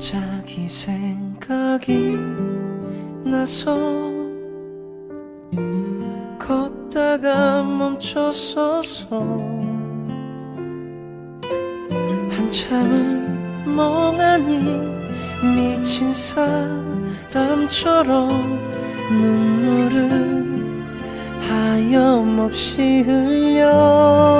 갑자기 생각이 나서 걷다가 멈춰서서 한참은 멍하니 미친 사람처럼 눈물을 하염없이 흘려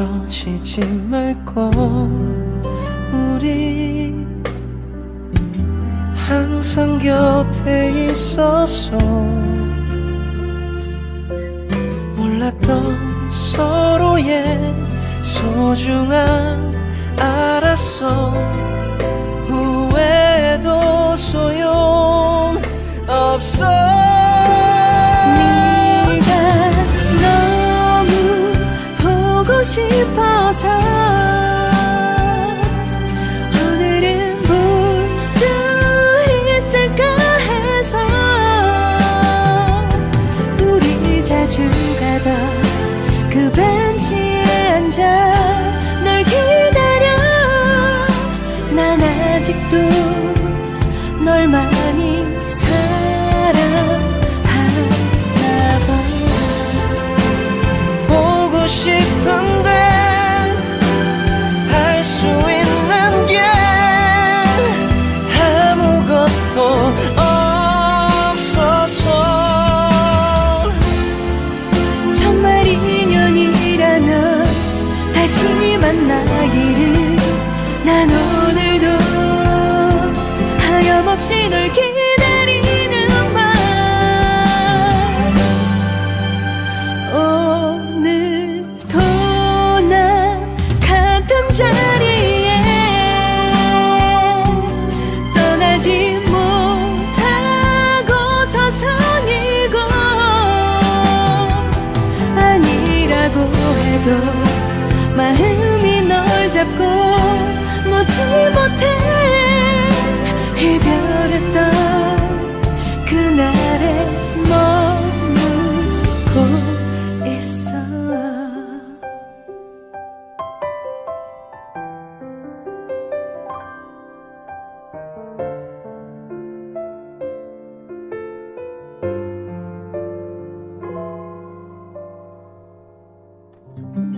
헤어지지 말고 우리 항상 곁에 있어서 몰랐던 서로의 소중함 알았어 후회도 소용 없어 싶어서 오늘은 볼 수 있을까 해서 우리 자주 가던 그 벤치에 앉아 널 기다려. 난 아직도 널 많이 사랑 없이 널 기다리는 밤 오늘도 난 같은 자리에 떠나지 못하고 서성이고 아니라고 해도 마음이 널 잡고 놓지 못해 Bye.